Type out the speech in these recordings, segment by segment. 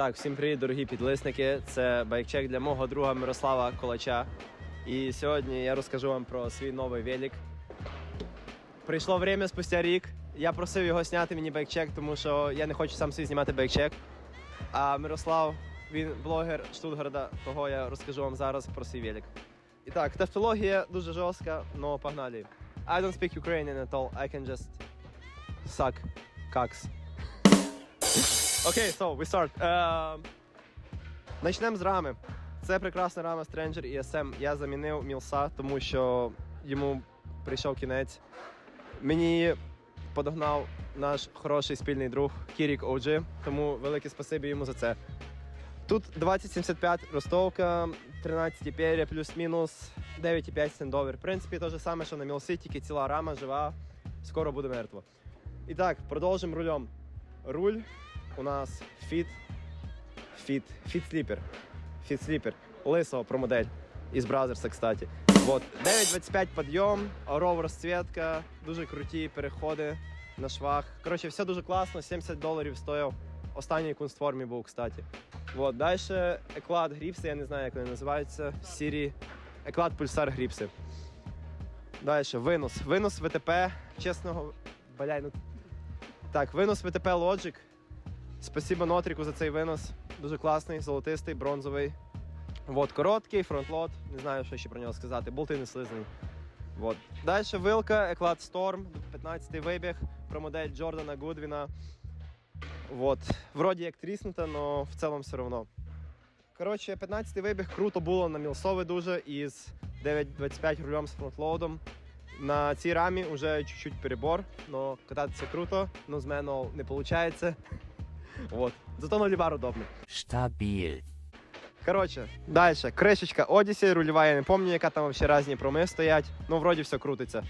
так, всім привіт, дорогі підлисники. Це байкчек для мого друга Мирослава Колача. І сьогодні я розкажу вам про свій новий велик. Прийшло время спустя рік. Я просив його зняти мені байкчек, тому що я не хочу сам собі знімати байкчек. А Мирослав, він блогер Штутгарда, того я розкажу вам зараз про свій велик. І так, тавтологія дуже жорстка, але погнали. I don't speak Ukrainian at all, I can just suck cocks. Окей, so we start. Uh, Начнемо з рами. Це прекрасна рама Stranger ESM. Я замінив Мілса, тому що йому прийшов кінець. Мені подогнав наш хороший спільний друг Кірік OG, тому велике спасибі йому за це. Тут 2075 ростовка, 13 пер'я плюс-мінус, 9,5 стендовер. В принципі, те ж саме, що на Мілсі, тільки ціла рама жива, скоро буде мертва. І так, продовжимо рулем. Руль у нас Fit, Fit, Fit Sleeper. Fit Sleeper. Лисого. Із Бразерса, кстати. Вот. 9.25 підйом, оров розцвітка, дуже круті переходи на швах. Коротше, все дуже класно, 70 доларів стоїв. Останній кунстформі був, кстати. Вот. Далі еклад гріпси, я не знаю, як вони називаються. Сірі. Еклад пульсар гріпси. Далі винос. Винос ВТП. Чесного. Бляй, ну. Так, винос ВТП Logic. Спасибо Нотріку за цей винос. Дуже класний, золотистий, бронзовий. Вот, короткий, фронтлот. Не знаю, що ще про нього сказати. Болти не слизаний. Вот. Далі вилка, Еклад Storm, 15-й вибіг про модель Джордана Гудвіна. Вот. Вроді як тріснута, але в цілому все одно. Коротше, 15-й вибіг круто було на мілсовий дуже із 9.25 рулем з фронтлоудом. На цій рамі вже чуть-чуть перебор, але кататися круто, але з мене не виходить. Вот. Зато на лівар удобно. Stabil. Коротше, далі. Кришечка Odyssey, рульова, я не пам'ятаю, яка там ще різні проми стоять. Ну, вроді все крутиться.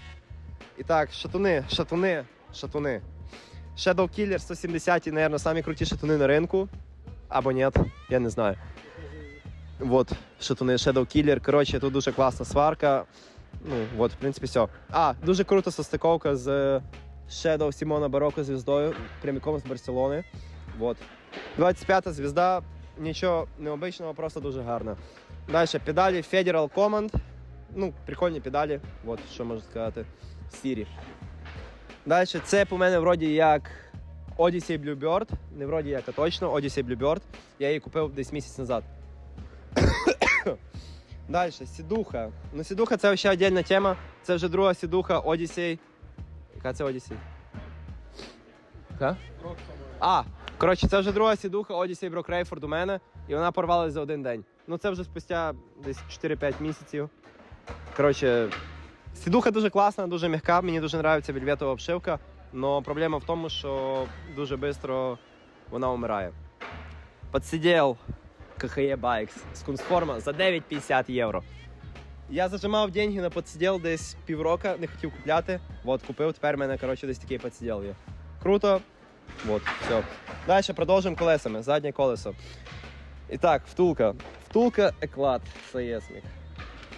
І так, шатуни, шатуни, шатуни. Shadow Killer 170, мабуть, самі круті шатуни на ринку. Або ні, я не знаю. Вот, шатуни Shadow Killer. Коротше, тут дуже класна сварка. Ну, от, в принципі, все. А, дуже крута состиковка з Shadow Сімона Бароко звіздою, прямиком з Барселони. Вот. 25-та звізда, нічого необичного, просто дуже гарна. Далі педалі Federal Command. Ну, прикольні педалі, от що можу сказати. Сірі. Далі цеп у мене вроді як Odyssey Bluebird. Не вроді як, а точно Odyssey Bluebird. Я її купив десь місяць назад. Далі, сідуха. Ну, сідуха це ще окрема тема. Це вже друга сідуха Odyssey. Яка це Odyssey? Яка? А, коротше, це вже друга сідуха Odyssey Брок Рейфорд у мене, і вона порвалась за один день. Ну це вже спустя десь 4-5 місяців. Коротше, сідуха дуже класна, дуже м'яка, мені дуже подобається вельветова обшивка, але проблема в тому, що дуже швидко вона вмирає. Подсидел КХЕ Bikes з кунстформа за 9,50 євро. Я зажимав деньги на подсидел десь півроку, не хотів купляти. От, купив, тепер в мене коротше, десь такий подсидел є. Круто, Вот, все. Далі продовжимо колесами. Заднє колесо. І так, втулка. Втулка еклад ССМік.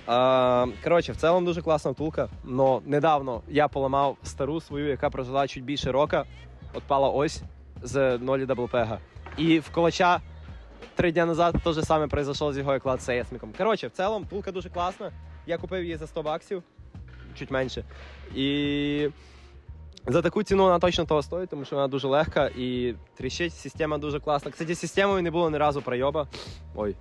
А, коротше, в цілому дуже класна втулка. Но недавно я поламав стару свою, яка прожила чуть більше рока. Отпала ось з нолі даблпега. І в колача три дні назад те ж саме произошло з його еклад ССМіком. Коротше, в цілому втулка дуже класна. Я купив її за 100 баксів, чуть менше. І за таку ціну вона точно того стоїть, тому що вона дуже легка і тріщить. Система дуже класна. Кстати, системою не було ні разу пройоба. Ой,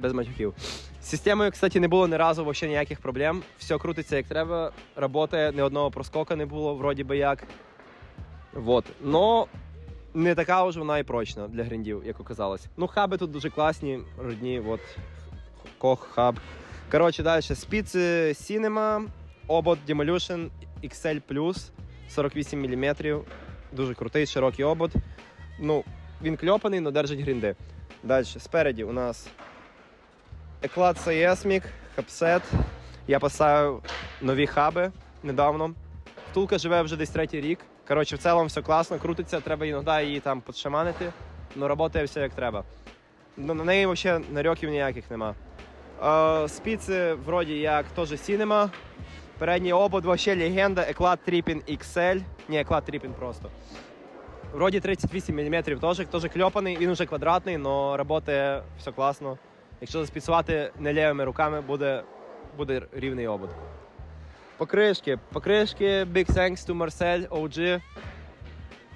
без матюків. З системою, кстати, не було ні разу вообще ніяких проблем. Все крутиться як треба, працює, ні одного проскока не було, вроді би як. Вот. Но не така вже вона і прочна для гріндів, як оказалось. Ну, хаби тут дуже класні, родні, от Кох, хаб. Коротше, далі. Спіци Cinema, обод Demolution XL+. 48 мм. Дуже крутий, широкий обод. Ну, він кльопаний, але держить грінди. Далі, спереді у нас Еклад CSMIC, хабсет. Я поставив нові хаби недавно. Втулка живе вже десь третій рік. Коротше, в цілому все класно, крутиться, треба іноді її там подшаманити, але працює все як треба. Ну, на неї взагалі нарьоків ніяких нема. Е, спіци вроді як теж Cinema. Передній обод вообще легенда, Еклад Тріпін XL. Ні, Еклад Тріпін просто. Вроді 38 мм теж, теж кльопаний, він уже квадратний, але працює все класно. Якщо заспіцувати не лівими руками, буде, буде рівний обод. Покришки. Покришки Big Thanks to Marcel OG.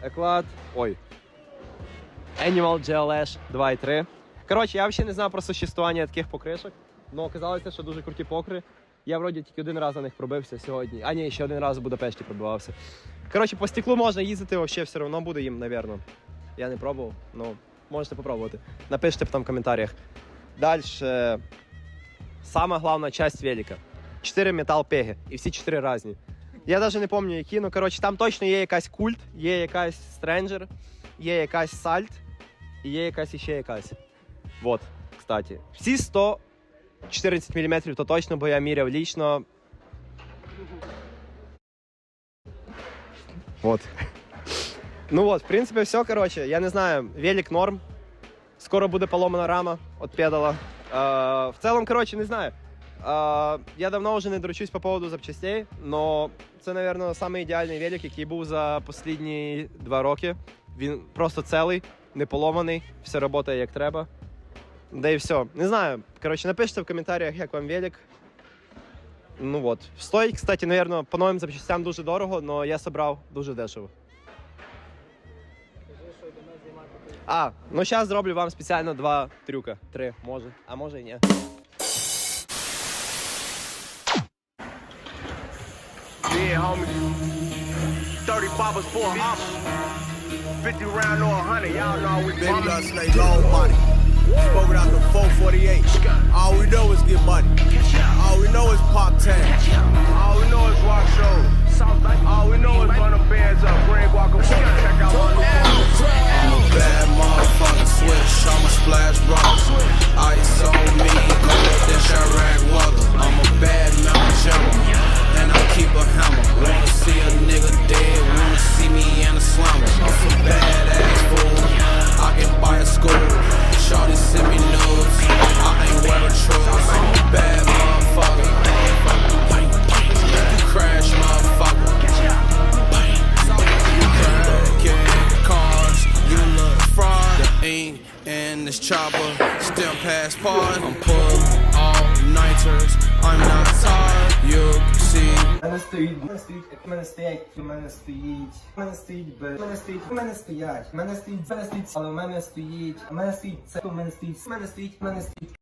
Еклад. Ой. Animal GLS 2.3. Коротше, я взагалі не знав про существування таких покришок, але оказалося, що дуже круті покри. Я вроді тільки один раз на них пробився сьогодні. А ні, ще один раз в Будапешті пробивався. Коротше, по стеклу можна їздити, взагалі все одно буде їм, напевно. Я не пробував, ну можете попробувати. Напишіть там в коментарях. Далі. Сама головна часть велика. Чотири метал пеги. І всі чотири різні. Я навіть не пам'ятаю, які, ну коротше, там точно є якась культ, є якась стренджер, є якась сальт, і є якась іще якась. Вот, кстати. Всі 114 мм, то точно, бо я міряв лічно. Вот. Ну вот, в принципе, все, короче. Я не знаю, велик норм. Скоро буде поломана рама от педала. Е, в целом, короче, не знаю. Е, я давно вже не дручусь по поводу запчастей, но це, напевно, самий велик, який був за останні два роки. Він просто цілий, не поломаний, все працює як треба. Да і все. Не знаю. Коротше, напишіть в коментарях, як вам велик. Ну от. Стоїть, кстати, наверное, по новим запчастям дуже дорого, але я собрав дуже дешево. А, ну зараз зроблю вам спеціально два трюка. Три, може, а може і ні. Yeah, homie. 30 bobbers for a hop. 50 round or 100. Y'all know we Baby got slay long body. Spoke it out the 448. All we know is get money. All we know is pop tag. All we know is rock show. All we know is run the bands up. Greg Walker, check out my new I'm a bad motherfucker, switch. I'm a splash part. I'm pull all nighters. I'm not tired. You can see. У мене стоїть, у мене стоїть, у мене стоять, у мене стоїть, у мене стоїть Б, у мене стоїть, у мене стоять, у мене стоїть, у мене стоїть, але у мене стоїть, у мене стоїть це, у мене стоїть, у мене стоїть, у мене стоїть.